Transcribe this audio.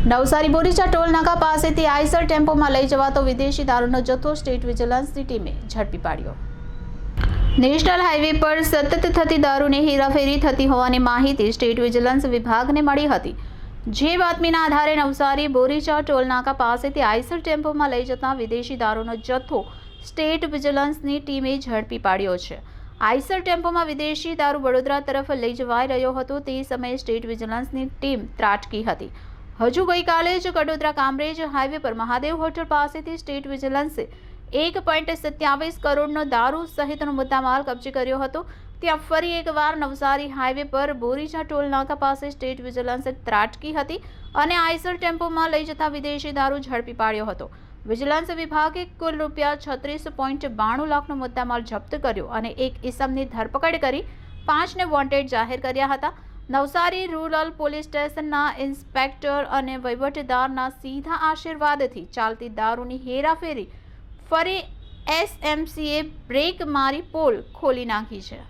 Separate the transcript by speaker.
Speaker 1: Navsari Boricha toll નાકા પાસેથી Eicher ટેમ્પોમાં લઈ જવાતો વિદેશી દારૂનો જથ્થો સ્ટેટ વિજિલન્સની ટીમે ઝડપી પાડ્યો. નેશનલ હાઈવે પર સતત થતી દારૂની હેરાફેરી થતી હોવાની માહિતી સ્ટેટ વિજિલન્સ વિભાગને મળી હતી. જે બાતમીના આધારે નવસારી બોરીચા ટોલનાકા પાસેથી આઈસર ટેમ્પોમાં લઈ જતા વિદેશી દારૂનો જથ્થો સ્ટેટ વિજિલન્સની ટીમે ઝડપી પાડ્યો છે. આઈસર ટેમ્પોમાં વિદેશી દારૂ વડોદરા તરફ લઈ જવાઈ રહ્યો હતો તે સમયે સ્ટેટ વિજિલન્સની ટીમ ત્રાટકી હતી. હજુ ગઈકાલે જ કડોદરા કામરેજ હાઈવે પર મહાદેવ હોટલ પાસેથી સ્ટેટ વિજિલન્સે એક પોઈન્ટ સત્યાવીસ કરોડનો દારૂ સહિતનો મુદ્દામાલ કબજે કર્યો હતો. ત્યાં ફરી એકવાર નવસારી હાઈવે પર બોરીચા ટોલ નાકા પાસે સ્ટેટ વિજિલન્સે ત્રાટકી હતી અને આઈસર ટેમ્પોમાં લઈ જતા વિદેશી દારૂ ઝડપી પાડ્યો હતો. વિજિલન્સ વિભાગે કુલ રૂપિયા છત્રીસ પોઈન્ટ બાણું લાખનો મુદ્દામાલ જપ્ત કર્યો અને એક ઇસમની ધરપકડ કરી પાંચને વોન્ટેડ જાહેર કર્યા હતા. નવસારી રૂરલ પોલીસ સ્ટેશનના ઇન્સ્પેક્ટર અને વહીવટદારના સીધા આશીર્વાદથી ચાલતી દારૂની હેરાફેરી ફરી એસએમસીએ બ્રેક મારી પોલ ખોલી નાખી છે.